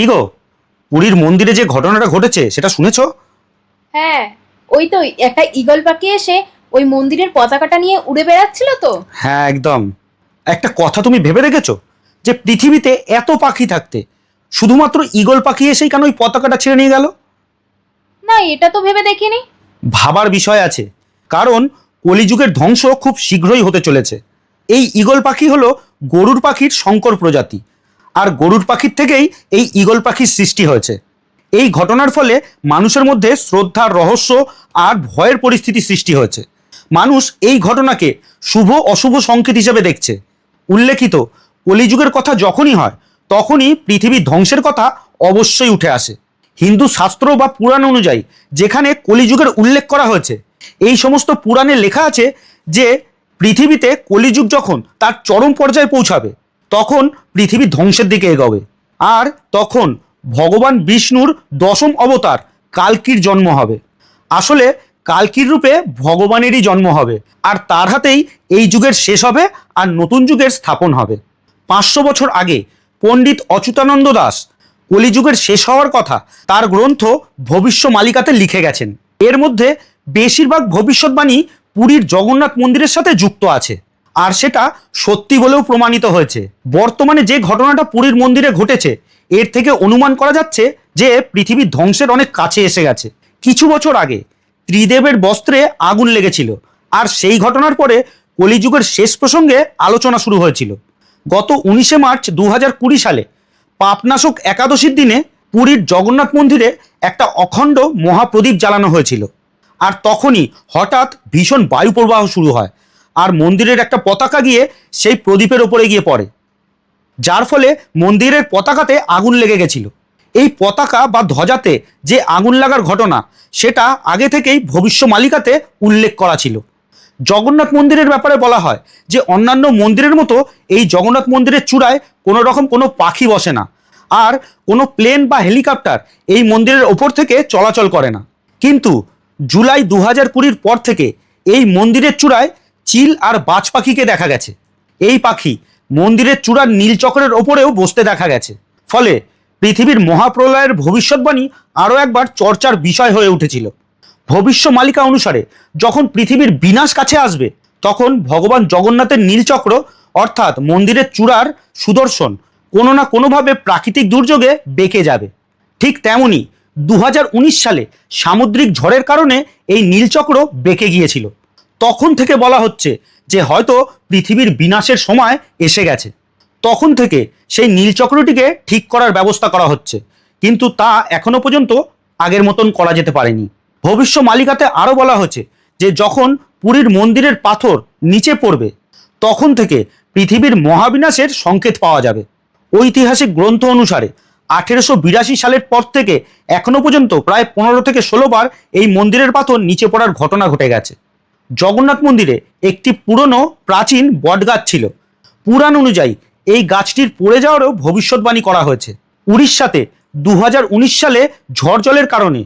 কি গো? পুরীর মন্দিরে যে ঘটনাটা ঘটেছে সেটা শুনেছো? হ্যাঁ ওই তো একটা ঈগল পাখি এসে ওই মন্দিরের পতাকাটা নিয়ে উড়ে বেড়াচ্ছিল তো। হ্যাঁ একদম। একটা কথা তুমি ভেবে দেখেছ যে পৃথিবীতে এত পাখি থাকতে শুধুমাত্র ঈগল পাখি এসেই কেন ওই পতাকাটা ছেড়ে নিয়ে গেল? না এটা তো ভেবে দেখিনি। ভাবার বিষয় আছে কারণ কলিযুগের ধ্বংস খুব শীঘ্রই হতে চলেছে। এই ঈগল পাখি হলো গরুর পাখির সংকর প্রজাতি আর গরুর পাখির থেকেই এই ঈগল পাখির সৃষ্টি হয়েছে। এই ঘটনার ফলে মানুষের মধ্যে শ্রদ্ধার রহস্য আর ভয়ের পরিস্থিতি সৃষ্টি হয়েছে। মানুষ এই ঘটনাকে শুভ অশুভ সংকেত হিসেবে দেখছে। উল্লেখিত, কলিযুগের কথা যখনই হয়, তখনই পৃথিবীর ধ্বংসের কথা অবশ্যই উঠে আসে। হিন্দু শাস্ত্র বা পুরাণ অনুযায়ী যেখানে কলিযুগের উল্লেখ করা হয়েছে, এই সমস্ত পুরাণে লেখা আছে যে পৃথিবীতে কলিযুগ যখন তার চরম পর্যায়ে পৌঁছাবে তখন পৃথিবী ধ্বংসের দিকে এগোবে। আর তখন ভগবান বিষ্ণুর দশম অবতার কালকির জন্ম হবে। আসলে কালকির রূপে ভগবানেরই জন্ম হবে, আর তার হাতেই এই যুগের শেষ হবে আর নতুন যুগের স্থাপন হবে। পাঁচশো বছর আগে পণ্ডিত অচ্যুতানন্দ দাস কলিযুগের শেষ হওয়ার কথা তার গ্রন্থ ভবিষ্য মালিকাতে লিখে গেছেন। এর মধ্যে বেশিরভাগ ভবিষ্যৎবাণী পুরীর জগন্নাথ মন্দিরের সাথে যুক্ত আছে। আর সেটা সত্যি বলেও প্রমাণিত হয়েছে। বর্তমানে যে ঘটনাটা পুরীর মন্দিরে ঘটেছে, এর থেকে অনুমান করা যাচ্ছে যে পৃথিবীর ধ্বংসের অনেক কাছে এসে গেছে। কিছু বছর আগে ত্রিদেবের বস্ত্রে আগুন লেগেছিল, আর সেই ঘটনার পরে কলিযুগের শেষ প্রসঙ্গে আলোচনা শুরু হয়েছিল। গত উনিশে মার্চ দু সালে পাপনাশক একাদশীর দিনে পুরীর জগন্নাথ মন্দিরে একটা অখণ্ড মহাপ্রদীপ জ্বালানো হয়েছিল, আর তখনই হঠাৎ ভীষণ বায়ু প্রবাহ শুরু হয়। আর মন্দিরের একটা পতাকা গিয়ে সেই প্রদীপের ওপরে গিয়ে পড়ে। যার ফলে মন্দিরের পতাকাতে আগুন লেগে গেছিল। এই পতাকা বা ধ্বজাতে যে আগুন লাগার ঘটনা, সেটা আগে থেকেই ভবিষ্য মালিকাতে উল্লেখ করা ছিল। জগন্নাথ মন্দিরের ব্যাপারে বলা হয় যে, অন্যান্য মন্দিরের মতো এই জগন্নাথ মন্দিরের চূড়ায় কোনো রকম কোনো পাখি বসে না। আর কোনো প্লেন বা হেলিকপ্টার এই মন্দিরের ওপর থেকে চলাচল করে না। কিন্তু জুলাই দু হাজার কুড়ির পর থেকে এই মন্দিরের চূড়ায় চিল আর বাজ পাখিকে দেখা গেছে। এই পাখি মন্দিরের চূড়ার নীলচক্রের ওপরেও বসতে দেখা গেছে। ফলে পৃথিবীর মহাপ্রলয়ের ভবিষ্যৎবাণী আরও একবার চর্চার বিষয় হয়ে উঠেছিল। ভবিষ্য মালিকা অনুসারে যখন পৃথিবীর বিনাশ কাছে আসবে, তখন ভগবান জগন্নাথের নীলচক্র অর্থাৎ মন্দিরের চূড়ার সুদর্শন, কোনো না কোনোভাবে প্রাকৃতিক দুর্যোগে বেঁকে যাবে। ঠিক তেমনই দু হাজার উনিশ সালে সামুদ্রিক ঝড়ের কারণে এই নীলচক্র বেঁকে গিয়েছিল। তখন থেকে বলা হচ্ছে যে হয়তো পৃথিবীর বিনাশের সময় এসে গেছে। তখন থেকে সেই নীলচক্রটিকে ঠিক করার ব্যবস্থা করা হচ্ছে। কিন্তু তা এখনও পর্যন্ত আগের মতন করা যেতে পারেনি। ভবিষ্য মালিকাতে আরও বলা হয়েছে যে যখন পুরীর মন্দিরের পাথর নিচে পড়বে, তখন থেকে পৃথিবীর মহাবিনাশের সংকেত পাওয়া যাবে। ঐতিহাসিক গ্রন্থ অনুসারে আঠেরোশো বিরাশি সালের পর থেকে এখনও পর্যন্ত প্রায় পনেরো থেকে ষোলো বার এই মন্দিরের পাথর নিচে পড়ার ঘটনা ঘটে গেছে। জগন্নাথ মন্দিরে একটি পুরনো প্রাচীন বটগাছ ছিল। পুরাণ অনুযায়ী এই গাছটির পড়ে যাওয়ারও ভবিষ্যৎবাণী করা হয়েছে। উড়িষ্যাতে দু হাজার উনিশ সালে ঝড় জলের কারণে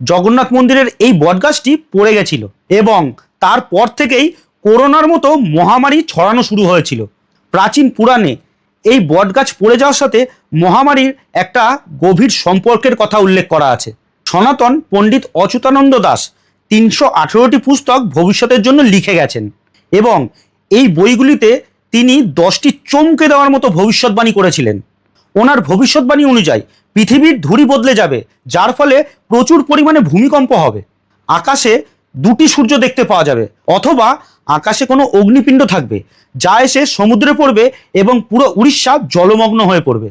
জগন্নাথ মন্দিরের এই বটগাছটি পড়ে গেছিল এবং তারপর থেকেই করোনার মতো মহামারী ছড়ানো শুরু হয়েছিল। প্রাচীন পুরাণে এই বটগাছ পড়ে যাওয়ার সাথে মহামারীর একটা গভীর সম্পর্কের কথা উল্লেখ করা আছে। সনাতন পণ্ডিত অচ্যুতানন্দ দাস তিনশো আঠেরোটি পুস্তক ভবিষ্যতের জন্য লিখে গেছেন। এবং এই বইগুলিতে তিনি দশটি চমকে দেওয়ার মতো ভবিষ্যৎবাণী করেছিলেন। ওনার ভবিষ্যৎবাণী অনুযায়ী পৃথিবীর ধুরি বদলে যাবে, যার ফলে প্রচুর পরিমাণে ভূমিকম্প হবে। আকাশে দুটি সূর্য দেখতে পাওয়া যাবে, অথবা আকাশে কোনো অগ্নিপিণ্ড থাকবে, যা এসে সমুদ্রে পড়বে এবং পুরো উড়িষ্যা জলমগ্ন হয়ে পড়বে।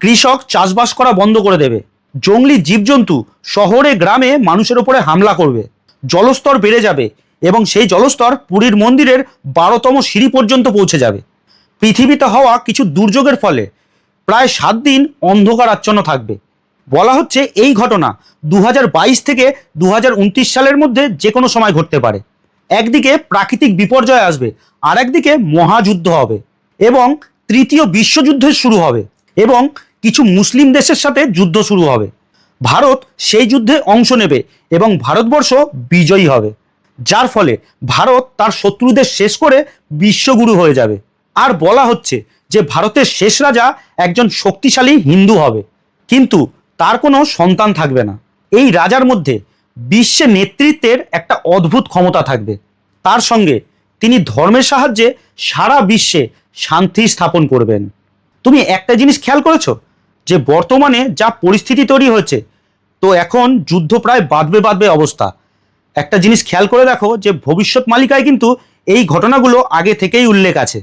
কৃষক চাষবাস করা বন্ধ করে দেবে। জঙ্গলি জীবজন্তু শহরে, গ্রামে মানুষের ওপরে হামলা করবে। জলস্তর বেড়ে যাবে এবং সেই জলস্তর পুরীর মন্দিরের বারোতম সিঁড়ি পর্যন্ত পৌঁছে যাবে। পৃথিবীতে হওয়া কিছু দুর্যোগের ফলে প্রায় সাত দিন অন্ধকার আচ্ছন্ন থাকবে। বলা হচ্ছে এই ঘটনা দু হাজার বাইশ থেকে দু হাজার উনত্রিশ সালের মধ্যে যে কোনো সময় ঘটতে পারে। একদিকে প্রাকৃতিক বিপর্যয় আসবে আর একদিকে মহাযুদ্ধ হবে এবং তৃতীয় বিশ্বযুদ্ধের শুরু হবে এবং কিছু মুসলিম দেশের সাথে যুদ্ধ শুরু হবে। ভারত সেই যুদ্ধে অংশ নেবে এবং ভারতবর্ষ বিজয়ী হবে, যার ফলে ভারত তার শত্রুদের শেষ করে বিশ্বগুরু হয়ে যাবে। আর বলা হচ্ছে যে ভারতের শেষ রাজা একজন শক্তিশালী হিন্দু হবে, কিন্তু তার কোনো সন্তান থাকবে না। এই রাজার মধ্যে বিশ্বে নেতৃত্বের একটা অদ্ভুত ক্ষমতা থাকবে। তার সঙ্গে তিনি ধর্মের সাহায্যে সারা বিশ্বে শান্তি স্থাপন করবেন। তুমি একটা জিনিস খেয়াল করেছ? যে বর্তমানে যা পরিস্থিতি তৈরি হয়েছে, তো এখন যুদ্ধ প্রায় বাঁধবে বাঁধবে অবস্থা। একটা জিনিস খেয়াল করে দেখো যে ভবিষ্যৎ মালিকায় কিন্তু এই ঘটনাগুলো আগে থেকেই উল্লেখ আছে।